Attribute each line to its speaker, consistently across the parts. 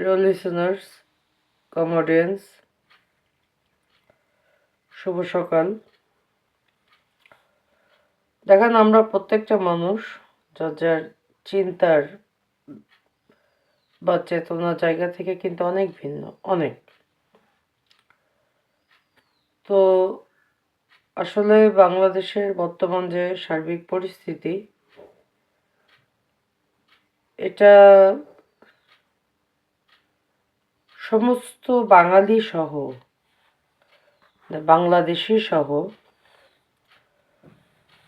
Speaker 1: প্রিয় লিসেনার্স কমোডিয়েন্স শুভ সকাল। দেখেন, আমরা প্রত্যেকটা মানুষ, যার যার চিন্তার বা চেতনার জায়গা থেকে কিন্তু অনেক ভিন্ন, অনেক। তো আসলে বাংলাদেশের বর্তমান যে সার্বিক পরিস্থিতি, এটা সমস্ত বাঙালি সহ মানে বাংলাদেশি সহ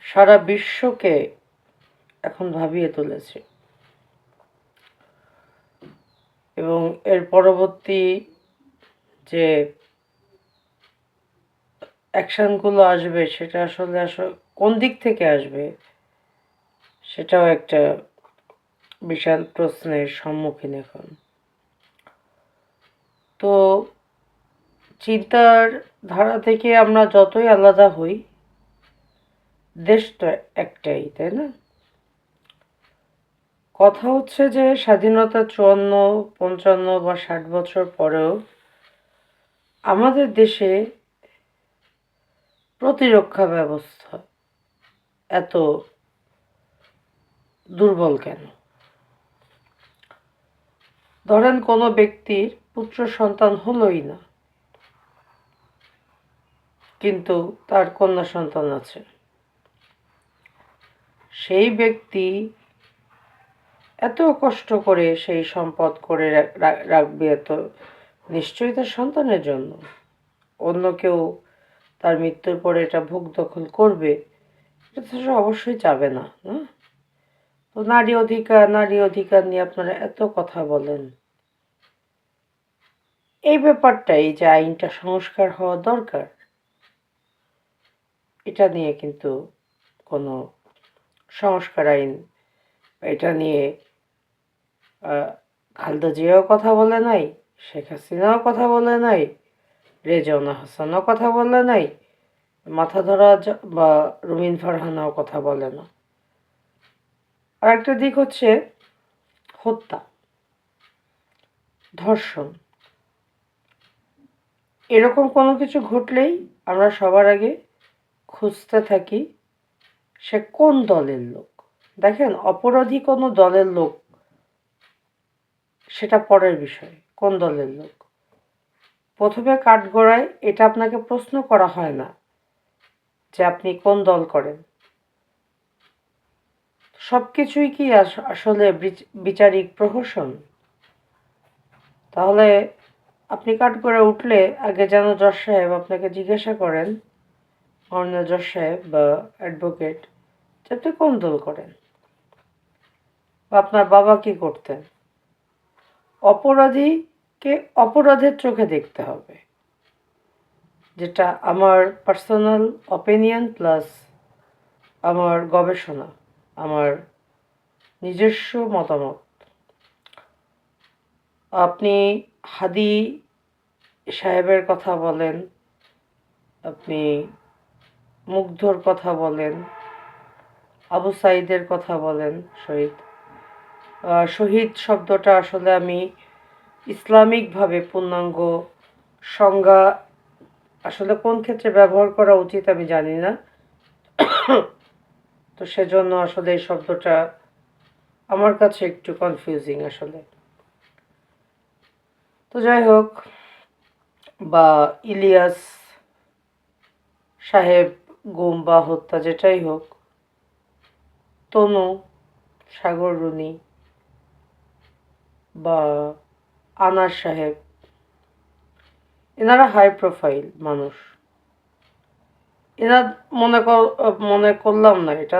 Speaker 1: সারা বিশ্বকে এখন ভাবিয়ে তুলেছে। এবং এর পরবর্তী যে অ্যাকশনগুলো আসবে, সেটা আসলে আসলে কোন দিক থেকে আসবে, সেটাও একটা বিশাল প্রশ্নের সম্মুখীন এখন। তো চিন্তার ধারা থেকে আমরা যতই আলাদা হই, দেশ তো একটাই, তাই না? কথা হচ্ছে যে স্বাধীনতা চুয়ান্ন, পঞ্চান্ন বা ষাট বছর পরেও আমাদের দেশে প্রতিরক্ষা ব্যবস্থা এত দুর্বল কেন? ধরেন কোনো ব্যক্তির পুত্র সন্তান হলোই না। কিন্তু তার কন্যা সন্তান আছে। সেই ব্যক্তি এত কষ্ট করে সেই সম্পদ করে রাখবে এত নিশ্চয়ই তার সন্তানের জন্য। অন্য কেউ তার মৃত্যুর পরে এটা ভোগ দখল করবে, এটা অবশ্যই চাবে না না? তো নারী অধিকার নারী অধিকার নিয়ে আপনারা এত কথা বলেন। এই ব্যাপারটাই যে আইনটা সংস্কার হওয়া দরকার, এটা নিয়ে কিন্তু কোনো সংস্কার আইন, এটা নিয়ে খালদা জিয়াও কথা বলে নাই, শেখ হাসিনাও কথা বলে নাই রেজওয়ানা হাসানও কথা বলে নাই, মাথা ধরা বা রুমিন ফারহানাও কথা বলে না। আর একটা দিক হচ্ছে হত্যা, ধর্ষণ। এরকম কোনো কিছু ঘটলেই আমরা সবার আগে খুঁজতে থাকি সে কোন দলের লোক। দেখেন, অপরাধী কোনো দলের লোক, সেটা পরের বিষয়, কোন দলের লোক। প্রথমে কাঠগড়ায় এটা আপনাকে প্রশ্ন করা হয় না যে আপনি কোন দল করেন। সব কিছুই কি আসলে বিচারিক প্রহসন? তাহলে আপনি কাঠ করে উঠলে আগে যেন জজ সাহেব আপনাকে জিজ্ঞাসা করেন, অন্য জজ সাহেব বা অ্যাডভোকেট যে আপনি কোন দল করেন? বা আপনার বাবা কি করতেন? অপরাধীকে অপরাধের চোখে দেখতে হবে। যেটা আমার পার্সোনাল অপিনিয়ন প্লাস আমার গবেষণা, আমার নিজস্ব মতামত। আপনি হাদি সাহেবের কথা বলেন, আপনি মুগ্ধর কথা বলেন, আবু সাইদের কথা বলেন, শহীদ। শহীদ শব্দটা আসলে আমি ইসলামিকভাবে পূর্ণাঙ্গ সংজ্ঞা আসলে কোন ক্ষেত্রে ব্যবহার করা উচিত আমি জানি না। তো সেজন্য আসলে এই শব্দটা আমার কাছে একটু কনফিউজিং আসলে। তো যাই হোক, বা ইলিয়াস সাহেব গুম বা হত্যা যেটাই হোক, তনু, সাগর রুনি বা আনার সাহেব, এনারা হাই প্রোফাইল মানুষ। এরা মনে মনে করলাম না, এটা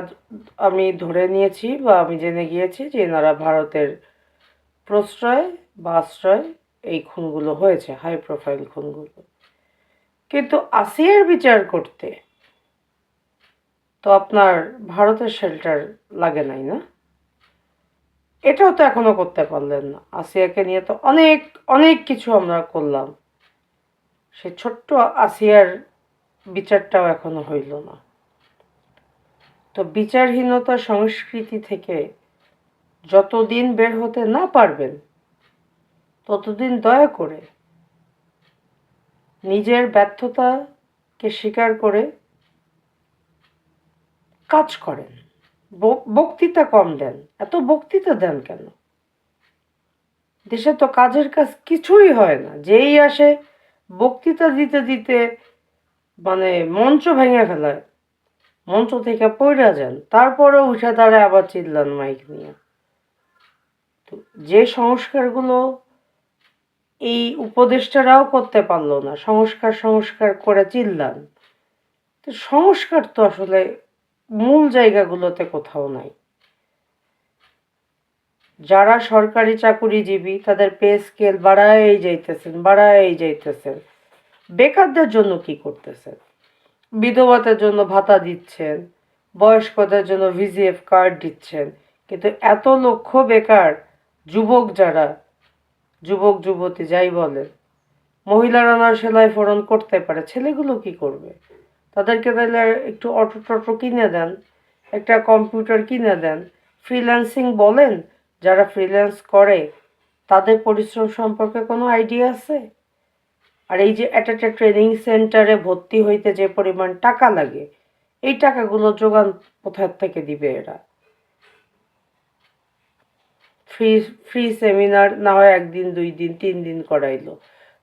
Speaker 1: আমি ধরে নিয়েছি বা আমি জেনে গিয়েছি যে এনারা ভারতের প্রশ্রয় বা আশ্রয় এই খুনগুলো হয়েছে হাই প্রোফাইল খুনগুলো। কিন্তু আসিয়ার বিচার করতে তো আপনার ভারতের শেল্টার লাগে নাই না? এটাও তো এখনও করতে পারলেন না। আসিয়াকে নিয়ে তো অনেক অনেক কিছু আমরা করলাম। সে ছোট্ট আসিয়ার বিচারটাও এখনও হইল না। তো বিচারহীনতা সংস্কৃতি থেকে যতদিন বের হতে না পারবেন ততদিন দয়া করে নিজের ব্যর্থতাকে স্বীকার করে কাজ করেন। বক্তৃতা কম দেন। এত বক্তৃতা দেন কেন? দেশে তো কাজের কাজ কিছুই হয় না। যেই আসে বক্তৃতা দিতে দিতে মানে মঞ্চ ভেঙে ফেলায়। মঞ্চ থেকে পড়ে যান। তারপরে উঠে দাঁড়ায় আবার চিল্লান মাইক নিয়ে। তো যে সংস্কারগুলো এই উপদেষ্টারাও করতে পারল না। সংস্কার সংস্কার করে চিল্লান। তো সংস্কার তো আসলে মূল জায়গাগুলোতে কোথাও নাই। যারা সরকারি চাকুরিজীবী, তাদের পে স্কেল বাড়াই যাইতেছেন বাড়াই যাইতেছেন। বেকারদের জন্য কি করতেছেন? বিধবাদের জন্য ভাতা দিচ্ছেন, বয়স্কদের জন্য ভিজিএফ কার্ড দিচ্ছেন। কিন্তু এত লক্ষ বেকার যুবক যারা যুবক, যুবতী, যাই বলেন। মহিলারা না সেলাই ফোরন করতে পারে, ছেলেগুলো কি করবে? তাদেরকে তাহলে একটু অটো টটো কিনে দেন, একটা কম্পিউটার কিনে দেন। ফ্রিল্যান্সিং বলেন? যারা ফ্রিল্যান্স করে, তাদের পরিশ্রম সম্পর্কে কোনো আইডিয়া আছে? আর এই যে একটা ট্রেনিং সেন্টারে ভর্তি হইতে যে পরিমাণ টাকা লাগে, এই টাকাগুলো যোগান কোথার থেকে দিবে এরা? ফ্রি ফ্রি সেমিনার না হয় একদিন, দুই দিন, তিন দিন করাইলো।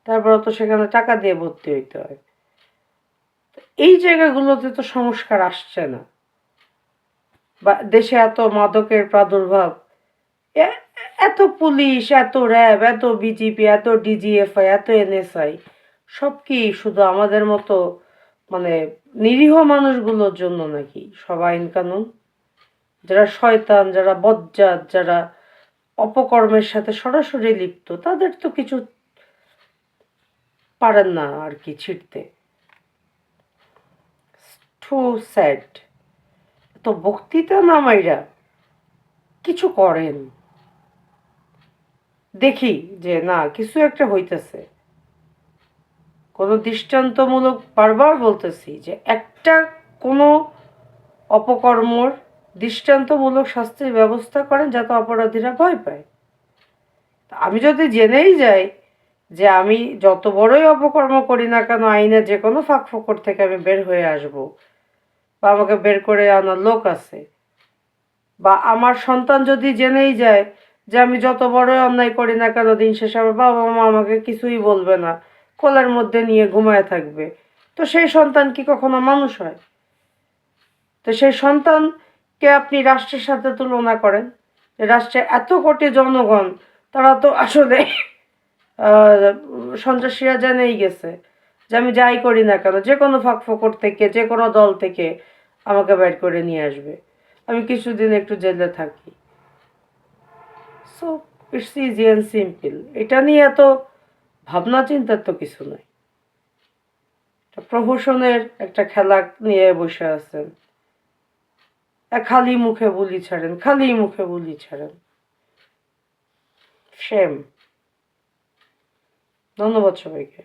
Speaker 1: তারপর তো সেখানে টাকা দিয়ে ভর্তি হইতে হয়। এই জায়গাগুলোতে তো সংস্কার আসছে না। বা দেশে এত মাদকের প্রাদুর্ভাব। এত পুলিশ, এত র্যাব, এত বিজিপি, এত ডিজিএফআই, এত এনএসআই, সব কি শুধু আমাদের মতো মানে নিরীহ মানুষগুলোর জন্য নাকি? সব আইন কানুন? যারা শয়তান, যারা বজ্জাত, যারা অপকর্মের সাথে সরাসরি লিপ্ত, তাদের তো কিছু পারেন না আর কি ছিটতে টু স্যাড তো বক্তৃতা নামাইরা কিছু করেন। দেখি যে না, কিছু একটা হইতেছে। কোনো দৃষ্টান্তমূলক বারবার বলতেছি যে একটা কোনো অপকর্মর দৃষ্টান্তমূলক শাস্তির ব্যবস্থা করেন যাতে অপরাধীরা ভয় পায়। আমি যদি জেনেই যাই যে আমি যত বড়ই অপকর্ম করি না কেন, আইনে যে কোনো ফাঁক ফোকর থেকে আমি বের হয়ে আসব বা আমাকে বের করে আনার লোক আছে বা আমার সন্তান যদি জেনেই যায় যে আমি যত বড়ই অন্যায় করি না কেন, দিন শেষে আমার বাবা মা আমাকে কিছুই বলবে না, কোলের মধ্যে নিয়ে ঘুমায় থাকবে, তো সেই সন্তান কি কখনো মানুষ হয়? তো সেই সন্তানকে আপনি রাষ্ট্রের সাথে তুলনা করেন? রাষ্ট্রে এত কোটি জনগণ, তারা তো আসলে সন্ত্রাসীরা জেনেই গেছে যে আমি যাই করি না কেন, যে কোনো ফাঁক ফোকর থেকে, যে কোনো দল থেকে আমাকে বের করে নিয়ে আসবে। আমি কিছুদিন একটু জেলে থাকি। So it's easy and simple এটা নিয়ে এত ভাবনা চিন্তার তো কিছু নয় প্রহসনের একটা খেলা নিয়ে বসে আছেন। খালি মুখে বলি ছাড়েন খালি মুখে বলি ছাড়েন। সেম ধন্যবাদ সবাইকে।